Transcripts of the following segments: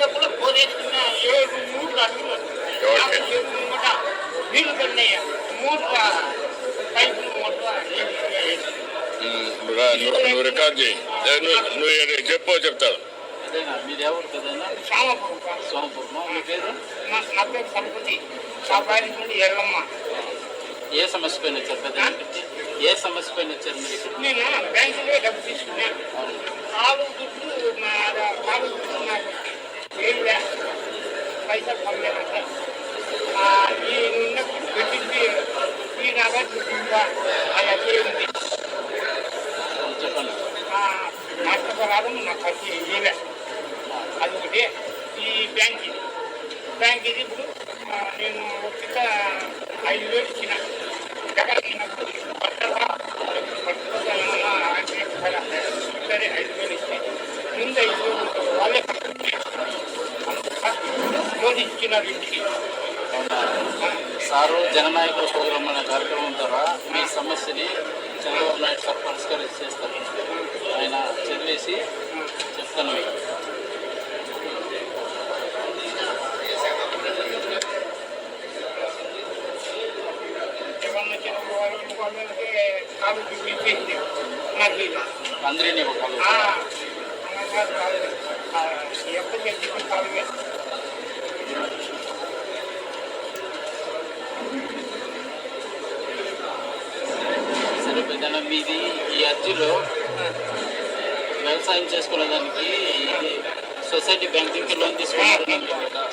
డబ్బులు పోదేసుకున్న మూడు మూడు పైపు నువ్వు రికార్డ్ చేయి నువ్వు చెప్పో చెప్తావు మీరెవరు కదన్నా సోమపురమా మీ పేరు నా పేరు సంపతి ఎల్లమ్మ ఏ సమస్య పైన చెప్పదండి ఏ సమస్య పైన వచ్చారు మీరు ఇక్కడ? నేను బ్యాంకులో డబ్బు తీసుకున్నాను. దుడ్డు నా కాలు దుడ్డు నాకు ఏడు వేల పైసలు పంపలేదంటే. ఈ నిన్న పెట్టింది ఈ నా దగ్గర దుడ్డు అలా చేయండి చెప్పండి. నష్టపరాధం నాకు ఖర్చు ఇవ్వలే అది ఒకటి. ఈ బ్యాంక్ ఇది. బ్యాంక్ ఇది ఇప్పుడు నేను ఒక్క ఐదు వేలు ఇచ్చిన. సారు జననాయకుల ప్రోగ్రాం అనే కార్యక్రమం ద్వారా మీ సమస్యని చంద్రబాబు నాయుడు సార్ పరిష్కరించి చేస్తారు ఆయన చదివేసి చెప్తాను మీకు. కాలు నాకు అందరినీ ఎప్పుడు సరే పెద్దన్న మీది ఈ అర్జీలో వ్యవసాయం చేసుకునే దానికి సొసైటీ బ్యాంకింగ్ లోన్ తీసుకున్నారు కదా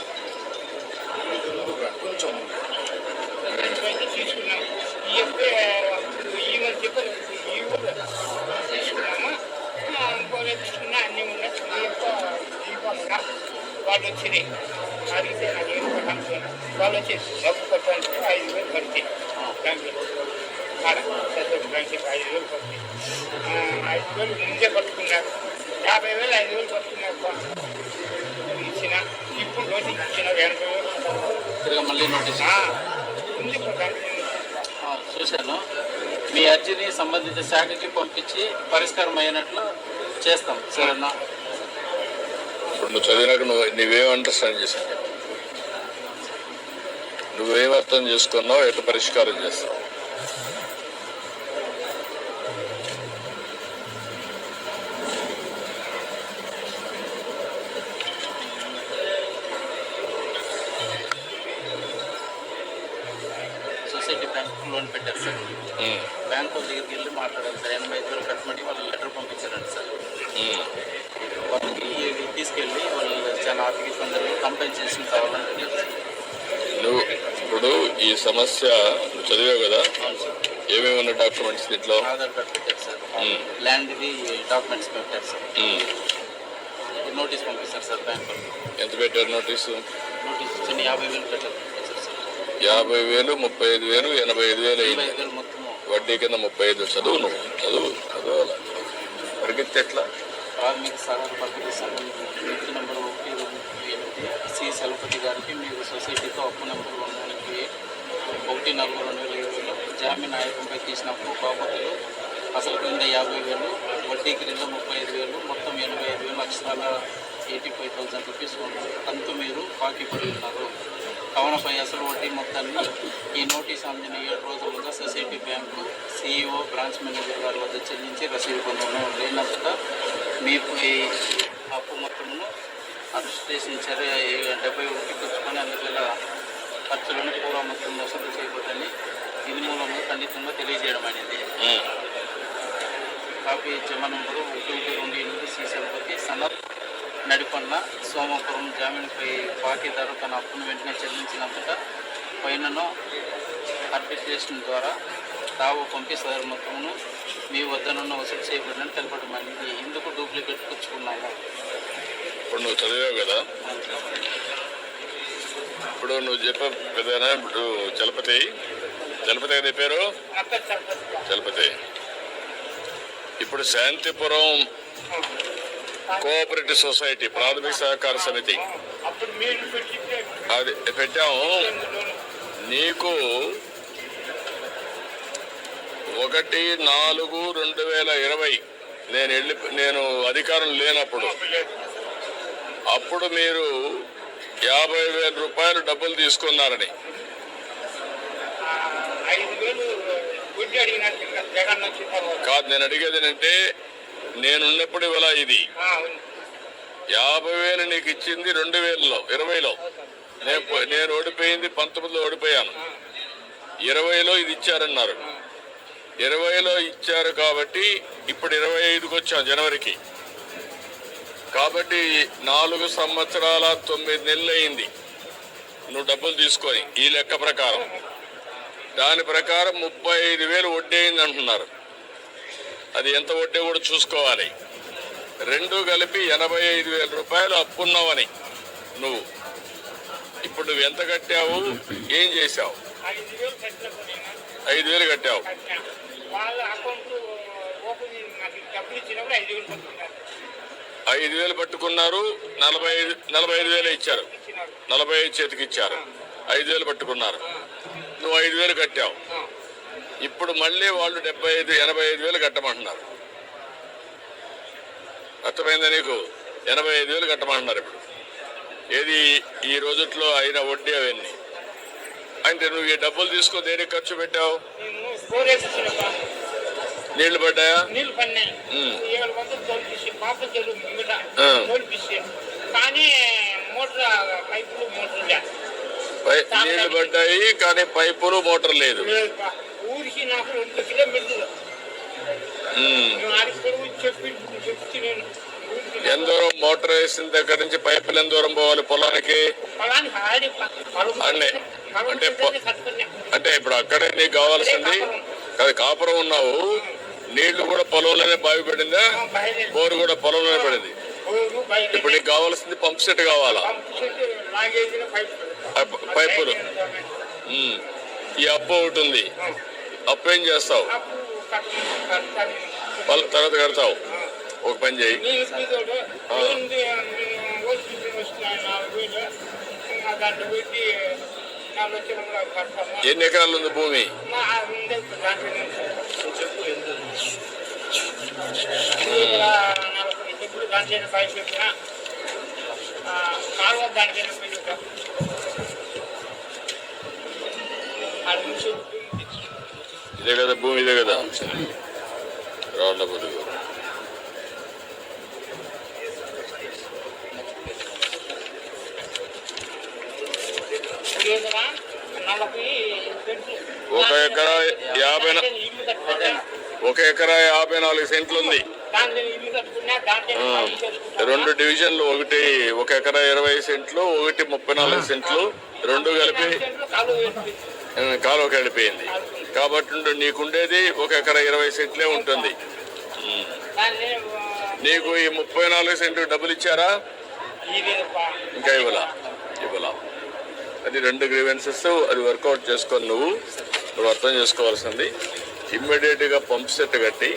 కొంచెం తీసుకున్నాం ఆ, ఇంకోనే తీసుకున్నా అన్నీ ఉన్నాయి ఈ యొక్క దీపాలుగా వాళ్ళు వచ్చినాయి అడిగితే నాకు ఏం పట్టాను వాళ్ళు వచ్చేసి డబ్బు కట్టాలంటే ఐదు వేలు కడితే బ్యాంకులో ఆడ సొసైటీ బ్యాంకుకి ఐదు వేలు కడితే ఐదు వేలు ముందే కట్టుకున్నారు యాభై వేలు ఐదు వేలు కట్టుకున్నారు ఇచ్చిన ఇప్పుడు రోజు ఇచ్చిన ఎనభై వేలు తిరిగి మళ్ళీ నోటీస్ ఉంది చూశాను. మీ అర్జీని సంబంధిత శాఖకి పంపించి పరిష్కారం అయినట్లు చేస్తాం. సరేనా? ఇప్పుడు నువ్వు చదివినాక నువ్వు నువ్వేం అండర్స్టాండ్ చేసావు? నువ్వేం అర్థం చేసుకున్నావు ఎట్లా పరిష్కారం చేస్తావు? బ్యాంక్ లోన్ పెట్టారు సార్. బ్యాంక్ వాళ్ళ దగ్గరికి వెళ్ళి మాట్లాడాలి సార్. ఎనభై ఐదు వేలు కట్టమని వాళ్ళు లెటర్ పంపించారండి సార్. వాళ్ళకి తీసుకెళ్ళి వాళ్ళు చాలా ఆర్థిక ఇబ్బందులు కంపెన్సేషన్ కావాలంటే నువ్వు ఇప్పుడు ఈ సమస్య చదివావు కదా? ఏమేమి ఉన్న డాక్యుమెంట్స్ దీంట్లో? ఆధార్ కార్డ్ పెట్టారు సార్. ల్యాండ్ది డాక్యుమెంట్స్ పెట్టారు సార్. నోటీస్ పంపిస్తారు సార్ బ్యాంక్ ఎంత పెట్టారు నోటీసు నోటీస్ యాభై వేలు పెట్టారు. యాభై వేలు ముప్పై ఐదు వేలు ఎనభై ఐదు వేలు అయింది. వడ్డీ కింద ముప్పై ఐదు చదువు నువ్వు. చదువు చదవాలి? పరిగెత్తి ఎట్లా? ప్రాథమిక సహాయ సంబంధించి వ్యక్తి నెంబర్ ఒకటి రెండు ఎనిమిది. సి. చలపతి గారికి మీరు సొసైటీతో అప్పు నెంబర్ వన్ ఒకటి నాలుగు రెండు వేల ఇరవైలో జామీన్ ఆయకంపై తీసిన అప్పు బాపతులు అసలు క్రింద యాభై వేలు వడ్డీ క్రింద ముప్పై ఐదు వేలు మొత్తం ఎనభై ఐదు వేలు అక్షరాల ఎయిటీ ఫైవ్ థౌసండ్ రూపీస్ కంతు మీరు బాకీ పడి ఉన్నారు. కవనపై అసలు వడ్డీ మొత్తాన్ని ఈ నోటీస్ అందిన ఏడు రోజులుగా society bank CEO branch manager గారి వద్ద చెల్లించి రసీదు పొందడం లేనంతటా మీపై అప్పు మొత్తమును అడ్మినిస్ట్రేషన్ చర్య డెబ్బై ఒకటి పుచ్చుకొని అందువల్ల ఖర్చులను పూర్వ మొత్తం వసూలు చేయబోదని ఇది మూలంగా ఖండితంగా తెలియజేయడం అనేది. కాపీ జమ నంబరు ఒకటి ఒకటి రెండు ఎనిమిది సి సరపతి సనత్ నడిపన్న సోమపురం జామీన్పై బాకీదారు తన అప్పును వెంటనే చెల్లించినంతటా పైనను అడ్మినిస్ట్రేషన్ ద్వారా తావు పంపి సదరు మొత్తమును మీ వద్దనున్న వసూలు చేయబడినని తెలపడం అనేది ఇందుకు డూప్లికేట్ పుచ్చుకున్నాము ఇప్పుడు నువ్వు చదివావు కదా? ఇప్పుడు నువ్వు చెప్ప పెద్దనా? ఇప్పుడు చలపతి. చలపతి కదా నీ పేరు చలపతి. ఇప్పుడు శాంతిపురం కోఆపరేటివ్ సొసైటీ ప్రాథమిక సహకార సమితి అది పెట్టాము. నీకు ఒకటి నాలుగు రెండు వేల ఇరవై. నేను వెళ్ళి నేను అధికారం లేనప్పుడు. అప్పుడు మీరు యాభై వేల రూపాయలు డబ్బులు తీసుకున్నారని. కాదు నేను అడిగేది ఏంటంటే నేనున్నప్పుడు ఇవాళ ఇది. యాభై వేలు నీకు ఇచ్చింది రెండు వేలలో ఇరవైలో. నేను ఓడిపోయింది పంతొమ్మిదిలో ఓడిపోయాను. ఇరవైలో ఇది ఇచ్చారన్నారు. ఇరవైలో ఇచ్చారు కాబట్టి ఇప్పుడు ఇరవై ఐదుకి వచ్చాం జనవరికి. కాబట్టి నాలుగు సంవత్సరాల తొమ్మిది నెలలు అయింది. నువ్వు డబ్బులు తీసుకొని ఈ లెక్క ప్రకారం. దాని ప్రకారం ముప్పై ఐదు వేలు వడ్డీ అయింది అంటున్నారు అది ఎంత వడ్డీ కూడా చూసుకోవాలి. రెండు కలిపి ఎనభై ఐదు వేల రూపాయలు అప్పున్నావని. నువ్వు. ఇప్పుడు నువ్వు ఎంత కట్టావు? ఏం చేశావు? ఐదు వేలు కట్టావు. ఐదు వేలు పట్టుకున్నారు. నలభై ఐదు నలభై ఐదు వేలు ఇచ్చారు. నలభై ఐదు చేతికి ఇచ్చారు. ఐదు వేలు పట్టుకున్నారు. నువ్వు ఐదు వేలు కట్టావు. ఇప్పుడు మళ్ళీ వాళ్ళు డెబ్బై ఐదు ఎనభై ఐదు వేలు కట్టమంటున్నారు. అర్థమైందా నీకు? ఎనభై ఐదు వేలు కట్టమంటున్నారు ఇప్పుడు. ఏది ఈ రోజుట్లో అయిన వడ్డీ అవన్నీ. అంటే నువ్వు ఈ డబ్బులు తీసుకో దేనికి ఖర్చు పెట్టావు? నీళ్ళు పడ్డాయా? నీళ్ళు పడ్డాయి కానీ పైపులు మోటార్ లేదు. ఊరికి నాకు రెండు కిలోమీటర్లు. చెప్పి నేను ఎంత దూరం మోటార్ వేసిన దగ్గర నుంచి పైపులు ఎంత దూరం పోవాలి పొలానికి. అంటే అంటే ఇప్పుడు అక్కడే నీకు కావాల్సింది అది కాపురం. ఉన్నావు. నీళ్ళు కూడా పొలంలోనే బావి పడిందా? బోరు కూడా పొలంలోనే పడింది. ఇప్పుడు నీకు కావాల్సింది పంప్ సెట్ కావాలా? పైపులు. ఈ అప్పు ఒకటి ఉంది. అప్పు చేస్తావు? పల్- తర్వాత కడతావు. ఒక పని చేయి. ఎన్ని ఎకరాలు ఉంది భూమి? మా ఇదే కదా భూమి ఇదే కదా రాళ్ళ. ఒక ఎకరా యాభై ఒక ఎకరా యాభై నాలుగు సెంట్లు ఉంది. రెండు డివిజన్లు ఒకటి ఒక ఎకరా ఇరవై సెంట్లు ఒకటి ముప్పై నాలుగు సెంట్లు రెండు కలిపి కాలువ కలిపోయింది కాబట్టి నీకుండేది ఒక ఎకరా ఇరవై సెంట్లే ఉంటుంది. నీకు ఈ ముప్పై నాలుగు సెంట్లు డబ్బులు ఇచ్చారా? ఇంకా ఇవ్వలా. ఇవ్వలా. అది రెండు గ్రీవెన్సెస్ అది వర్కౌట్ చేసుకొని నువ్వు నువ్వు అర్థం చేసుకోవాల్సింది. ఇమ్మీడియట్గా పంప్ సెట్ కట్టి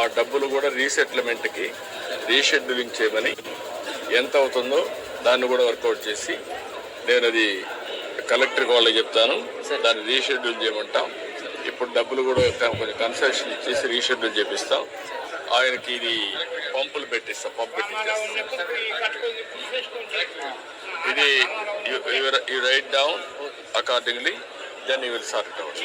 ఆ డబ్బులు కూడా రీసెటిల్మెంట్కి రీషెడ్యూలింగ్ చేయమని ఎంత అవుతుందో దాన్ని కూడా వర్కౌట్ చేసి నేను అది కలెక్టర్కి వాళ్ళకి చెప్తాను. దాన్ని రీషెడ్యూల్ చేయమంటాం. ఇప్పుడు డబ్బులు కూడా కొంచెం కన్సెషన్ ఇచ్చేసి రీషెడ్యూల్ చేపిస్తాం. ఆయనకి ఇది పంపులు పెట్టిస్తాం పంపు పెట్టిస్తాం ఇది you write down accordingly then you will sort out